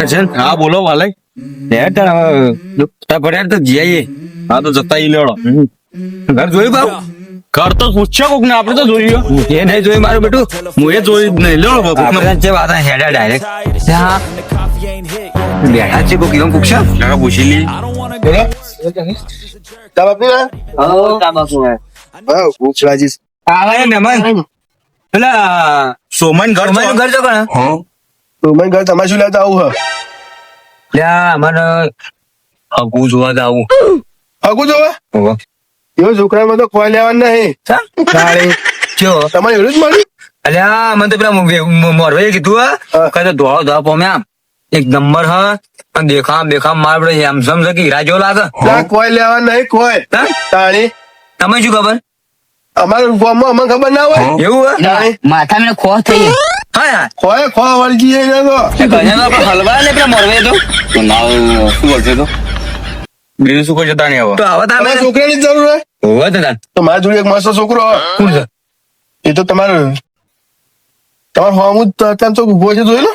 કરશે હા બોલો વાલે. તાર હવે તાર તો જઈએ હા તો જતા ઈ લેડો ઘર જોયું બાબુ ઘર તો પૂછ્યો કોક ને આપણે તો જોયું. એ નહીં જોયું મારું બેટું. હું એ જોયું નહીં. લેડો બાપુ આપણે જે વાત હેડા ડાયરેક્ટ બેઠા છે કોક એવું છે? કાકા પૂછી લી. આવે મહેમાન. પેલા સોમન ઘર ઘર જો કોણ તમારે શું લેતા આવું હ? લ્યા મને હગુ જોવા જાવું હગુ જોવા? એવો છોકરામાં તો કોઈ લેવાનું નહીં. તાળી જો. તમારે એવું જ મળ્યું? અલ્યા મને તો પેલા મોરવે કીધું કઈ તો ધોળો ધોળો પોમે આમ. એક નંબર હ. અને દેખા બેખા માર પડે એમ સમજે કે હીરા જેવો લાગે. કોઈ લેવા નહીં કોઈ? તાળી. તમે શું ખબર? અમારે ગામમાં અમને ખબર ના હોય. એવું માથા મને ખોસ થઈ હા ખો વળગી જાય ને તો. એ તો હલવા ને પેલા મોરભાઈ તો. શું બીજું શું કોઈ તાણી નહીં હવે તો છોકરાની જરૂર હોય? હોવે તો તો મારા જોડે એક મસ્ત છોકરો કોણ છે? એ તો તમારે તમારે હોમું જ અત્યારે તો ઊભો છે જોઈ લો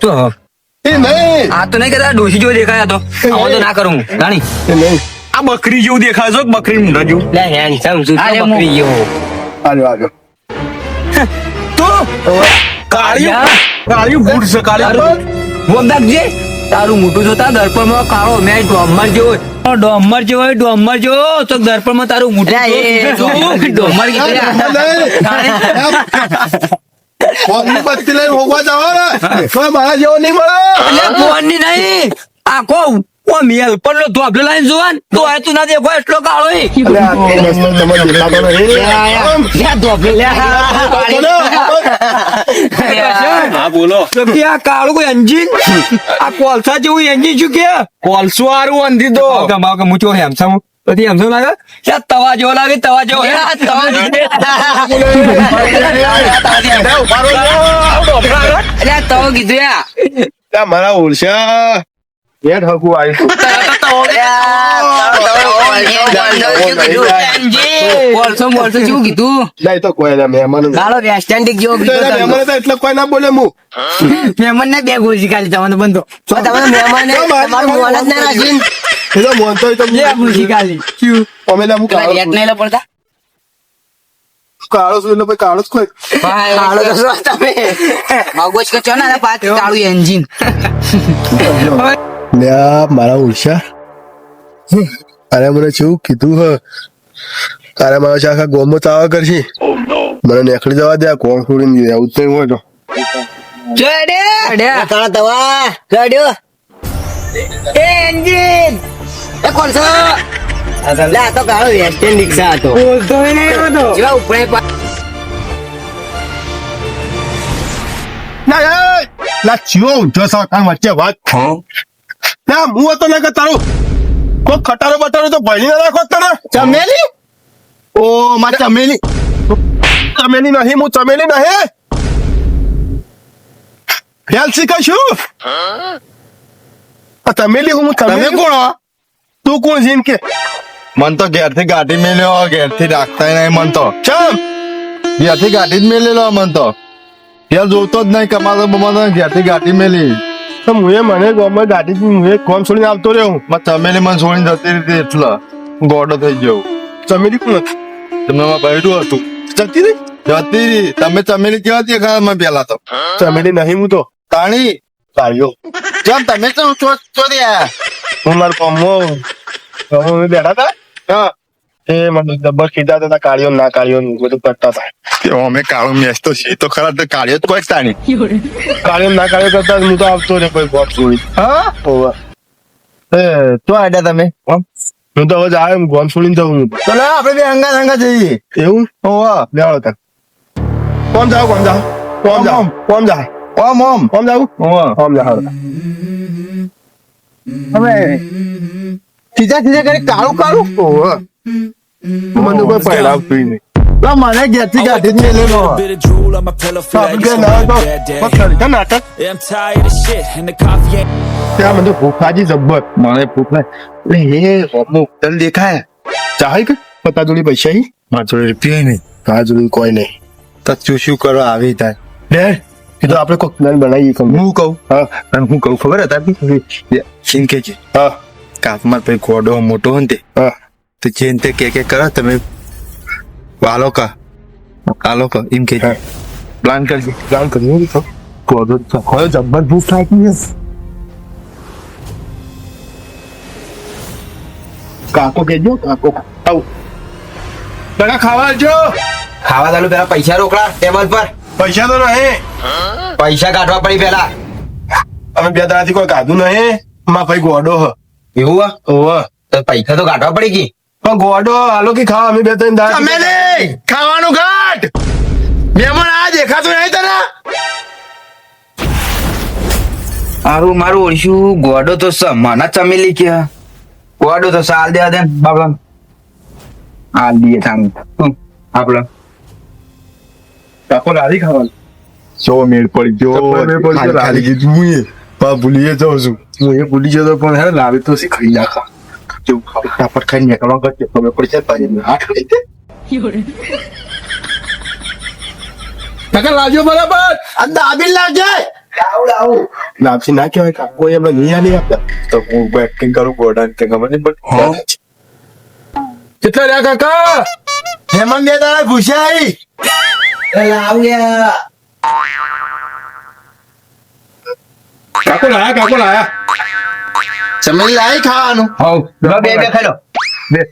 તો એ નહીં. આ તો નહીં કહેતા ડોશી જેવો દેખાય તો. આવો તો ના કરું એ નહીં. આ બકરી જેવું દેખાય છે બકરી મૂંઢા જેવું લે બકરી જેવો. આજો આજો તો? કાળિયું? કાળિયું બૂટ છે કાળિયું વગદાકજે તારું મોટું જોતા દર્પણમાં કાળો મેં ડોમર જેવો ડોમર જેવો ડોમર જેવો. તો દર્પણમાં તારું મોટું ડોમર ફોનની બત્તી લઈને હોગવા જાઓ ને? મારા જેવો નહીં મળે. ફોનની નહીં. આખો ઓ મેલ પર નો ધોબલો લાઈન જોવાન તો આ તું ના દેખો એટલો કાળો. અલે આ મસ્ત દેખાતો ધોબલે હા બોલો કે આ કાળું કોઈ એન્જિન આ કોલસા જેવું એન્જિન શું કે કોલસો આરું અંધી દો ગમાવ કે મૂચો હેમસમ પછી હેમસમ લાગે ત્યાં તવા જેવો લાગે તવા જેવો લ્યા તો કીધું મારા ઓળશા કીધું મહેમાન. હતા એટલે કોઈ ના બોલે હું મહેમાન ને બે ગોળી કાઢી તમને બંધો તો તમે મહેમાન મોન જ ના રાખીને એ તો તો બે ગોળી અમે ના હું કાળો રેટ પડતા? કાળો છું એટલે કાળો જ કોઈ કાળો તો છો તમે. મગજ કે છો ને પાછ કાળું એન્જિન લ્યા મારા ઓળશા અરે મને કેવું કીધું હ? તારે મારા છે આખા ગોમો તાવા કરશે? મને નીકળી જવા દે આ કોણ છોડીને આવું તો હોય તો. જોડે કાળા તવા જોડ્યો એ એન્જિન! એ કોણ છો? લે આ તો કાળો વેસ્ટ ઇન્ડિઝ હતો. બોલતો નહીં હતો જેવા ઉપર ના ના ચિયો ઊંધો સા કામ વચ્ચે વાત. ના હું હતો ના કે તારું કોઈ ખટારો બટારો તો ભણી ના રાખો તને. ચમેલી? ઓ મારે ચમેલી. ચમેલી નહીં હું ચમેલી નહીં ખ્યાલ શીખશું આ ચમેલી હું તમે કોણ તું કોણ છે એમ કે? મન તો ઘેરથી ગાડી મેલ્યો ઘેરથી રાખતા નહીં મન તો. ચમ? ઘેરથી ગાડી જ મેલેલો મન તો. ઘેર જોતો જ નહીં કમાતો બમાતો ઘેરથી ગાડી મેલી. તો મુએ મને ગામમાં ગાડી મુએ કોમ છોડીને આવતો રહ્યો હું. તમે ચમેલી મને છોડીને જતી રીતે એટલે હું ગોડો થઈ ગયો. ચમેલી કોણ હતી તમે માં બૈરું હતું. જતી રહી? જતી રહી. તમે ચમેલી કેવા હતી ખાલ મને પેલા તો? ચમેલી નહીં હું તો. તાણી? તાળીઓ. ચમ તમે તો ચો ચોર્યા હું મારું કોમ. બેઠા હતા? હા. એ મને ડબ્બર કીધા હતા કાળીઓ ના કાળીઓ બધું કરતા હતા. અમે કાળો મેચ તો છે તો ખરા તો કાળીઓ જ કોઈ તાણી. કાળીઓ ના કાળીઓ કરતા હું તો આવતો ને કોઈ બોક્સ જોડી હા. તો આડ્યા તમે હું તો હવે આવ્યો ગોમ છોડીને જવું હું તો આપણે બે અંગા અંગા જઈએ. એવું? ઓવા લેવાડો તક કોમ જાઓ કોમ જાઓ. કોમ જાઓ. કોમ. જાઓ. ઓમ ઓમ. કોમ જાઓ? ઓવા કોમ જાઓ હવે સીધા સીધા કરી કાળું કાળું? હોવે. મને કોઈ પહેરાવતું નહીં ઘેરથી જ મેલેલો નાટક ત્યાં જબ્બર ભૂખ લાગી એ દેખાય ચાહે કે પતા જોડી પૈસા હી મારા જોડે રૂપિયા નહીં તારા જોડી કોઈ નહીં તો શું કરવા આવી થાય એ તો આપણે કોઈક પ્લાન બનાવીએ કમ હું કહું હા અને હું કહું ખબર હતા કે હા કાપમાં પછી ગોડો મોટો હોય ને તે હા તો જેન તે કે કે કરો તમે વાલો કા. આલો કા એમ કે પ્લાન કરજે. પ્લાન કરીએ તો કોડો ખોયો જબ્બર ભૂખ લાગી છે. કાકો કેજો કાકો આવ બગા ખાવા જો ખાવા ચાલુ પેલા પૈસા રોકડા ટેબલ પર. પૈસા તો નહીં. પૈસા કાઢવા પડી પેલા. અમે બે દાડાથી કોઈ કાધું નહીં. માં ભાઈ ગોડો હ. એવું હે? તો પૈસા તો કાઢવા પડી ગઈ. પણ ગોડો હાલો કે ખાવા અમે બે ત્રણ દાળ અમે નહીં ખાવાનું ઘાટ. મહેમાન આ દેખાતું નહીં તને? મારું મારું ઓળશું ગોડો તો મને ચમેલી કે. ગોડો તો સાલ દે દે બાબા હાલ દઈએ થામ આપડે કાકો લારી ખાવાનું. સો મેળ પડી જો મેળ પડી ખાલી કીધું હું એ. ભૂલીએ જાઉં છું. હું એ ભૂલી જતો પણ હે લાવે તો શી ખાઈ નાખા. જેવું ખાવ ફટાફટ ખાઈ નીકળવા કરજે ખબર પડશે પાછી હાથ ખાઈ દે કાકા લાવજો બરાબર આ દાબી લાવજે લાપસી ના કહેવાય કાકો એમને નહીં આલી આપતા તો હું એક્ટિંગ કરું ગોડા ને ખબર નહીં પણ કેટલા રહ્યા કાકા હેમંત બે દાડા ઘુસાઈ કાકો લાયા કાકો લાયા ચમેલી આવી ખાવાનું હવ બે બે ખાઈ લો બે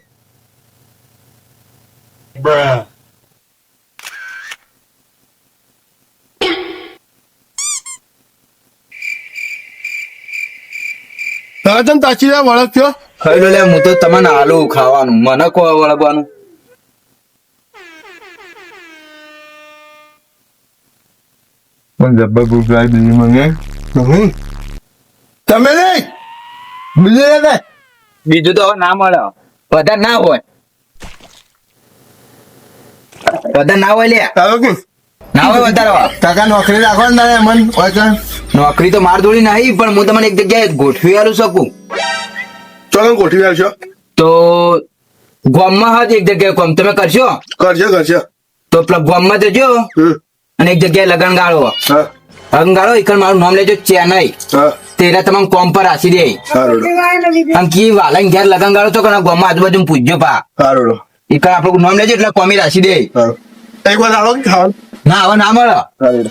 તારા તને તાચી વળખ થયો ખાઈ લો લે હું તો તમને આલુ ખાવાનું મને કો વળગવાનું પણ જબ્બર ભૂખ લાગી બીજી મંગે તમે નહીં બીજું રે બીજું તો ના મળે. બધા ના હોય. બધા ના હોય લે. ના હોય વધારે. કાકા નોકરી રાખો ને તારે મન વચન નોકરી તો માર થોડી નહીં પણ હું તમને એક જગ્યાએ ગોઠવી આલું શકું. ચલો ગોઠવી આવશો તો ગામમાં હતી એક જગ્યાએ કોમ. તમે કરશો? કરજો કરજો. તો પેલા ગામમાં જજો અને એક જગ્યાએ લગન ગાળો હા. લગન ગાળો એક મારું નામ લેજો ચેન્નઈ હા તેરા તમામ કોમ પર આસી દે સારું આમ કી વાલા ઘેર લગન ગાળો છો કે ગામમાં આજુબાજુ પૂછજો પા સારું એક આપણું નામ લેજો એટલે કોમી રાશી દે સારું એક વાર આવો કે ખાવાનું ના હવે ના મળે સારું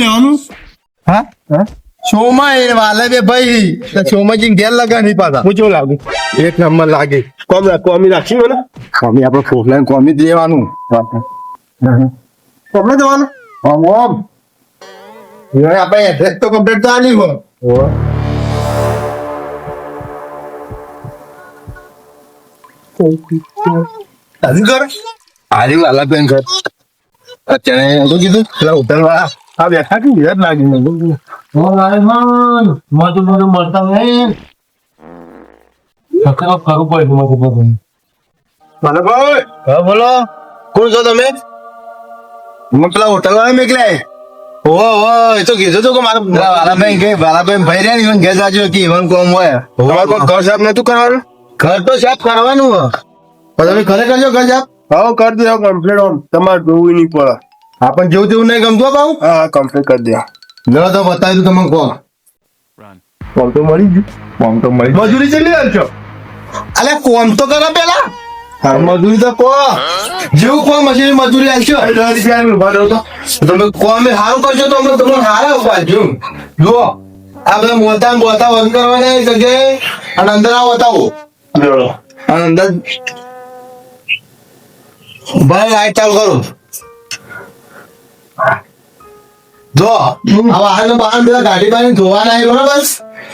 લેવાનું? હા? વાલે બે ભાઈ. જઈને ઘેર લગાની પાછા. હું લાગુ? એક નંબર લાગે. કોમ કોમી રાખી મને? કોમી આપણે ફોફલાઈન કોમી દેવાનું કોમને દેવાનું ઓમ ઓમ આપણે એડ્રેસ તો કમ્પ્લીટ તો આલી હોય. હજુ કર આલી વાલા બેન ઘર. અત્યારે તો કીધું પેલા વાળા આ બેઠા કે યાદ લાગી પડે મને ભાઈ હા બોલો. કોણ છો તમે? હું પેલા હોટલ વાળા મેકલાય ઓ ઓ એ તો કીધું તું કે મારા વાલાભાઈ કે વાલાભાઈ ભાઈ રહ્યા ને ઘેર જાજો કે ઈવન કોમ હોય. તમારે કોઈ ઘર સાફ નતું કરવાનું? ઘર તો સાફ કરવાનું હો પણ તમે ઘરે કરજો ઘર સાફ હા કરી દે કમ્પ્લીટ ઓમ તમારે જોવું નહીં પડે. આપણ જેવું તેવું નહીં ગમતું બાબુ? હા હા કમ્પ્લીટ કરી દે લો તો બતાવી દઉં તમે કોમ કોમ તો મળી ગયું. કોમ તો મળી મજૂરી કેટલી આવશો અલે કોમ તો કરો પેલા. હા મજૂરી તો કો. જેવું કોમ મજૂરી મજૂરી તો? તમે કોમ સારું કરશો તો અમે તમને હારા ઉપાડજો જુઓ આ બધા મોટા ને બોલતા બંધ કરવાના જગ્યાએ અને અંદર આવો બતાવો. અને અંદર ભાઈ આ ચાલુ કરું. જો આવા હાલ બહાર બધા ગાડી બારી ધોવાના બરોબર?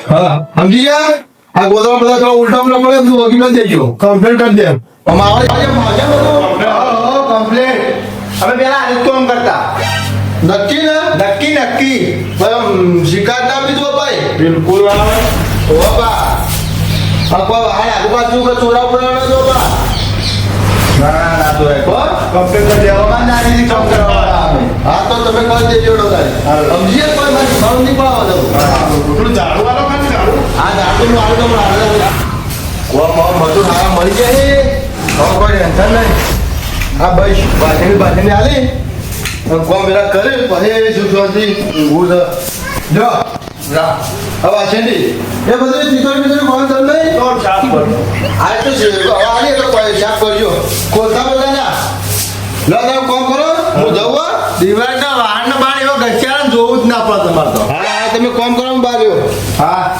હા. સમજી ગયા? આ ગોદરા બધા થોડા ઉલટા ઉલટા પડે બધું વકીલ દેજો કમ્પ્લેન કરી દે. અમારે કમ્પ્લેન અમે પેલા આજ કોમ કરતા. નક્કી ને? નક્કી નક્કી. ભાઈ શિકાયત ના બીજો ભાઈ. બિલકુલ આવે ઓ બા આ કોઈ વાહન આજુબાજુ ચોરા પડે જો બા. ના ના તો કમ્પ્લેન કરી દેવામાં નાની કામ કરવા હા તો તમે કરી દેજો ડોલાય સમજીએ કોઈ મારી ભાવ નહીં પાડવા દઉં થોડું ઝાડુ વાળો ખાલી ઝાડુ? આ દાંતું નું આડું તમને હાલે. ઓ મો બધું હારા મળી જાય. હવે કોઈ ટેન્શન નહીં. હા ભાઈ બાજરી બાજરી આલી કોમ વેલા કરે પછી શું શાંતિ હું જો રા હવે છેડી એ બધું ચીતોડી બીતોડી કોણ કર નહીં? તો સાફ કરો આ તો છે હવે આલી તો કોઈ શાક કરજો કોથા બધા ના. લો તમે કોમ કરો. હું જવું હો? દિવાળીના વાહન એવો ગચ્ચારા જોવું જ ના પડે તમારે તો. હા તમે કોમ કરો રહ્યો. હા.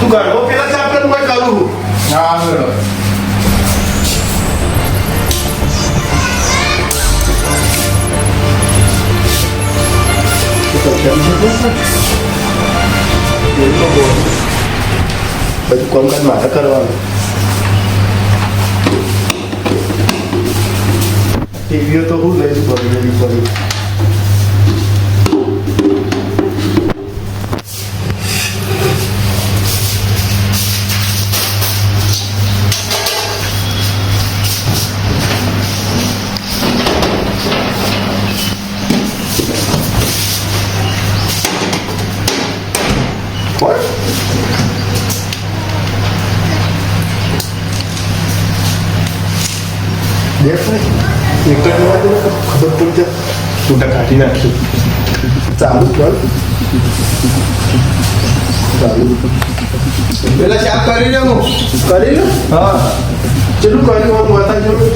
તું ગરબો પેલા સાફ કર. હું કઈ કરું હા મેળો બધું કોમ કાજ માથે કરવાનું ટીવીઓ તો હું લઈશ ભરી ભરી દેખ પડી જાય છૂટા કાઢી નાખશું ચાલુ કર. ચાલુ. પેલા શાક કરી લે હું. કરી લે? હા. ચેટલું કર્યું હું બતાવજો ને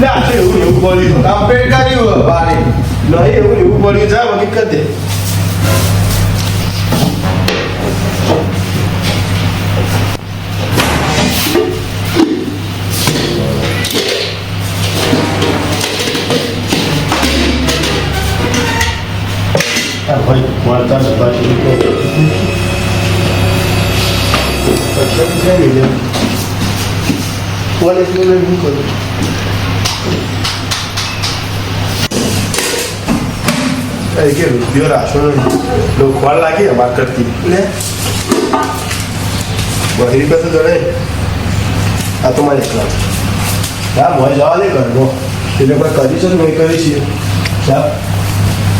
ના તો એવું એવું બોલ્યું કમ્પ્લીટ કર્યું બારે. નહીં એવું એવું બોલ્યું જા વગી કરી દે. આ ભાઈ મારતા નતા છે તો પછી ક્યાં લઈ જાય કોલેજનું લઈને શું કરું એ કે રૂપિયો રાશો લોકો ખોળ લાગી અમાર કરતી લે જડે આ તો મારે એકલા હા મોય જવા દે કરવો એટલે કોઈ કરી છે નહીં. કરી છે સાહેબ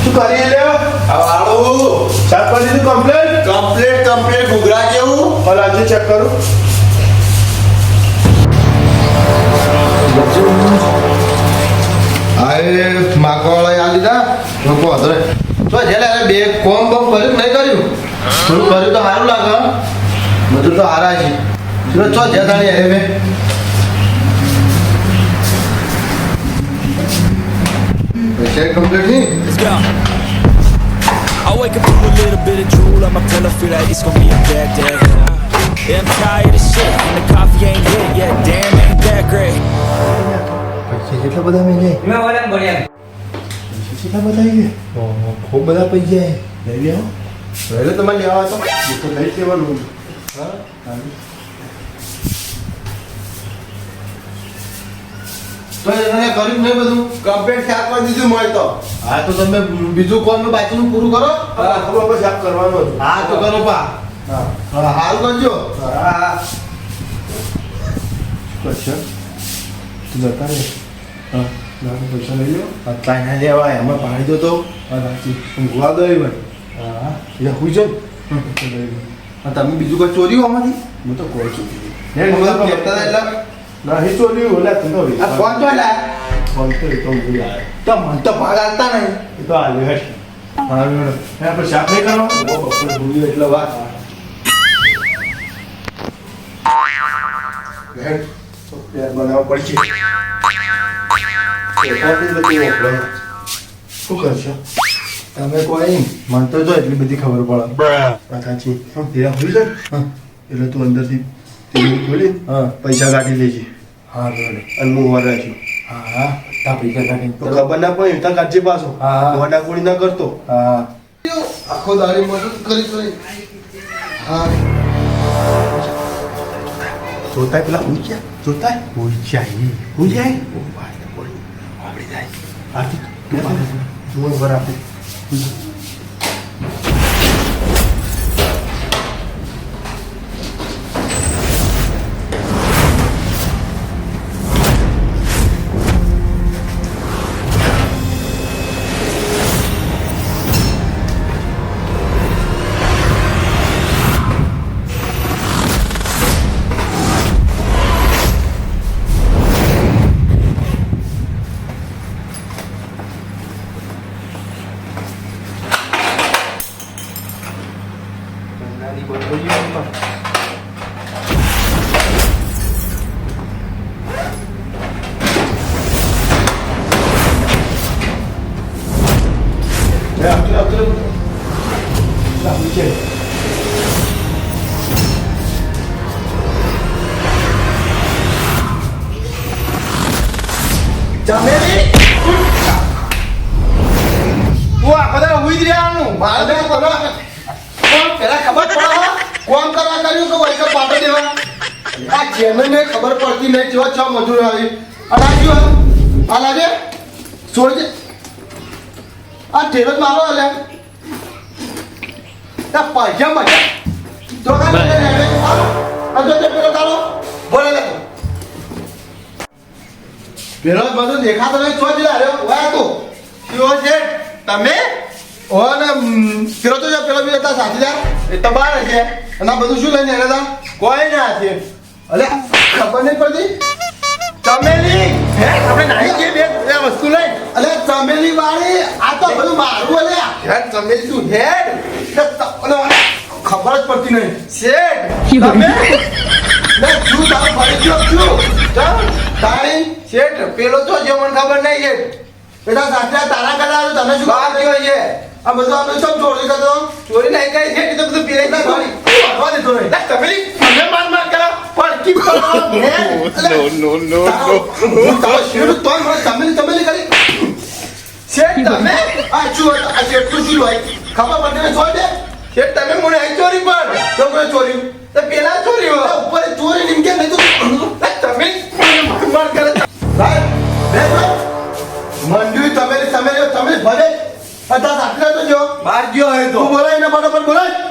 શું કરી લે આ વાળું સાહેબ કરી દીધું કમ્પ્લેન કમ્પ્લીટ કમ્પ્લીટ ઘૂઘરા જેવું? આજે ચેક કરું. આ એ માકવાળા આ લીધા લોકો હતરે તો જેને અરે બે કોમ બમ કર્યું નહીં કર્યું? થોડું કર્યું તો સારું લાગે? બધું તો હારા છે. ચલો ચો જે તાણી આવે પૈસા કમ્પ્લીટ નહીં? Let's go. I wake up with a little bit of drool on my pillow, feel like it's gonna be a bad day. Yeah, I'm tired of shit, and the coffee ain't hit yet. Damn, ain't that great. પૈસા કેટલા બધા મેં જાય પૈસા કેટલા બધા આવી ખૂબ બધા પૈસા લઈ લે પહેલે તમારે લેવા તો એ તો લઈ લેવાનું તો એને કર્યું નહીં બધું કમ્પ્લેટ શાક કરી દીધું મળે તો હા તો તમે બીજું કોમ બાકીનું પૂરું કરો? હા ખબર આપ કરવાનું હા તો કરો પા. હા. હા હાલ કરજો. હા હા તું જતા રહે. હા પૈસા લઈ લો. કાંઈ ના લેવાય એમાં પાણી દો તો. હા સાચી. ઊંઘવા ભાઈ હા એટલે લો. અને તમે બીજું કોઈ ચોર્યું આમાંથી? હું તો કોઈ એટલે? ના હી ચોલ્યું ઓલા આ ફોન તો ફોન તો તો હું લાવ્યો તો મને તો ભાગ આપતા નહીં. એ તો આ લેવાય હા મેડમ હે શાક નહીં કરવાનું બહુ બપોરે એટલે વાત. હેડ, તો પ્યાર બનાવવા પડશે. એકાદી બધી વપરાય. શું કરશો? તમે કોઈ મને તો જો એટલી બધી ખબર પડે. સાચી. ધીરા એટલે તું અંદરથી હા. પૈસા કાઢી લેજે. હા બરાબર અને હું ઊભા છું હા હા. તો ખબર ના પડે ઇન્ટા કાઢજે પાછો. ગોડા ગોળી ના કરતો. આખો દાડી મદદ કરી કરી. હા. જોતા પેલા ગયા જોતા જાય ઉઈ જાય ઓ ભાઈ બોલી. આપડી જાય આથી તું બરાબર Ja, ja, ja. Ja, Michel. ચમેલી તું આ બધા ઉઈ જ રહેવાનું મારે તો બધા કોણ પેલા ખબર કોણ કરવા કર્યું કે વૈકલ પાટો દેવા આ ચેનને ખબર પડતી નહીં જેવા છ મજૂર આવી. અને આ જો આ લાગે? છોડ દે આ ટેરો જ મારો અલે તા પૈસા મજા તો કા લે લે લે આ જો તે પેલો તારો. બોલે લે. પેલો બધું દેખાતો નહીં છો જ વાય તું. કયો છે? તમે? ઓ ને ઉમ, પેલો તો પેલો બી હતા સાથીદાર એ તમારે છે. અને આ બધું શું લઈને આવ્યા હતા? કોઈ ના છે. અલે ખબર નહીં પડતી? ચમેલી? હે આપણે નાઈ કે બે વસ્તુ લઈ. અલે ચમેલી વાળી આ તો બધું મારું અલે. હે ચમેલી તું હે અલે, ખબર જ પડતી નહીં. શેઠ તમે? લે શું તારો ફરી ગયો છું તારી? શેઠ પેલો તો જે મને ખબર નહીં શેઠ બેટા સાચા તારા કલા તમે તને શું વાત છે? આ બધું આપણે સબ ચોરી કરતો ચોરી નહીં કઈ છે તો બધું પીરે ના ચમેલી કરી શેઠ તમે તમે તમે ભલે પચાસ આટલે તો જો બહાર ગયો હોય તો બોલાય ને બરાબર બોલાય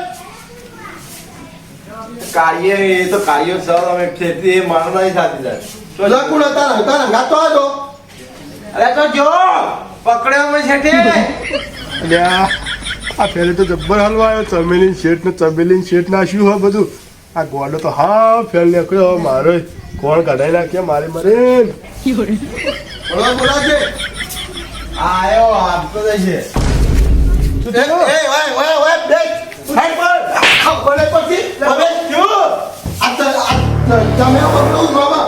કાર્ય એ તો કાર્ય સર અમે ખેતી એ માનવ નહીં થતી જાય લકુણ હતા ને હતા ને ગાતો આજો. અરે તો જો પકડ્યો મે અલ્યા આ પહેલે તો જબ્બર હલવા આવ્યો. ચમેલી શેઠ ને ચમેલી શેઠ ના શું હોય બધું? આ ગોડો તો હા ફેલ નીકળ્યો હવે મારે. કોણ કઢાઈ નાખે મારે મરે બોલા બોલા છે આયો આપતો જશે. એ એ વાય વાય વાય બે હાઈ પર. તમે પકડું બાબા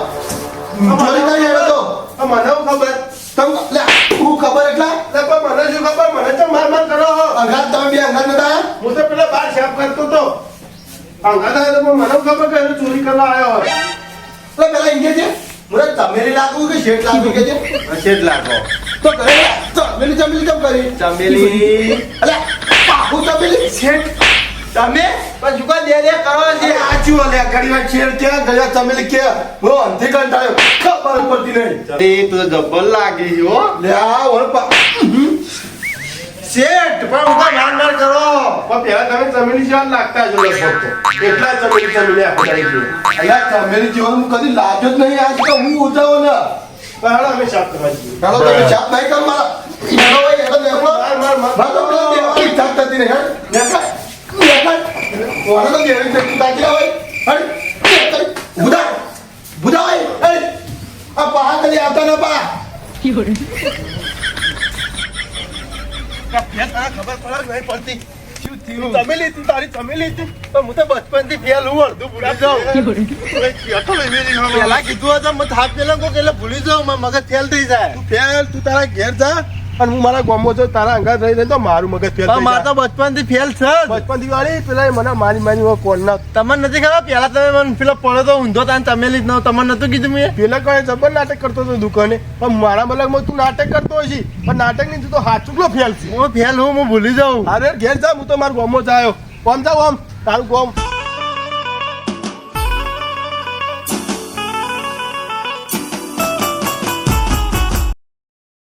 ચોરી કરી આવ્યો તો મને હું ખબર તમ લે હું ખબર એટલા લે પણ મને શું ખબર મને તો માર માર કરો હો. અંગાત તમે બે અંગાત નતા હું તો પેલા બાર સાફ કરતો તો અંગા આવ્યો તો મને ખબર કે ચોરી કરવા આવ્યો હોય એટલે પેલા ઇંગે છે મને તમેરી લાગુ કે શેઠ લાગુ કે છે શેઠ લાગો તો કરે ચમેલી ચમેલી કેમ કરી ચમેલી અલે પાહુ ચમેલી શેઠ તમે પણ શું દે દે કરો છે. આચું અલે ઘડી વાર કે ઘડી વાર કે હો અંધી કંટાળ્યો. ખબર પડતી નહીં. એ તો જબ્બર લાગી છે હો. લે આ ઓળ પા શેઠ પણ હું તો માર માર કરો. પણ પહેલા તમે લાગતા એટલા છે જીવન કદી લાગ્યો જ નહીં. આજ તો હું ઉજાવો ને. પણ હાલો અમે તમે ચાપ નહીં કર મારા ભાઈ માર. માર માર પેલા દેવાની ચાપ થતી નહીં હેડ દેખાય દેખાય ઓને તો દેવી છે તાકી આવે હેડ દેખાય બુધા બુધા ભાઈ હેડ આ પા કદી આવતા ના પા ચમેલી હતી તારી ચમેલી હતી પણ હું તો બચપનથી ફેલ હું અડધું ભૂલી જાઉં પેલા કીધું હતું મને થાપ પેલા ભૂલી જાઉં મગજ ફેલ થઈ જાય ફેલ તું તારા ઘેર જા. અને હું મારા ગામમાં જો તારા અંગાત રહી તો મારું મગજ ફેલ થઈ મારે તો બચપનથી ફેલ છે બચપનથી વાળી પેલા મને મારી મારી કોણ ના તમને નથી ખબર? પેલા તમે મને પેલો પડ્યો તો ઊંધો તાન તમે લીધ ન તમને નતું કીધું મેં. પેલા કોઈ જબર નાટક કરતો હતો દુકાને પણ મારા મલકમાં તું નાટક કરતો હોય છે પણ નાટક નહીં તું તો હાથ ચૂકલો ફેલ છે. હું ફેલ હું હું ભૂલી જાઉં. અરે ઘેર જા હું તો મારા ગામમાં જ આવ્યો. કોમ જાઉં આમ તારું ગામ.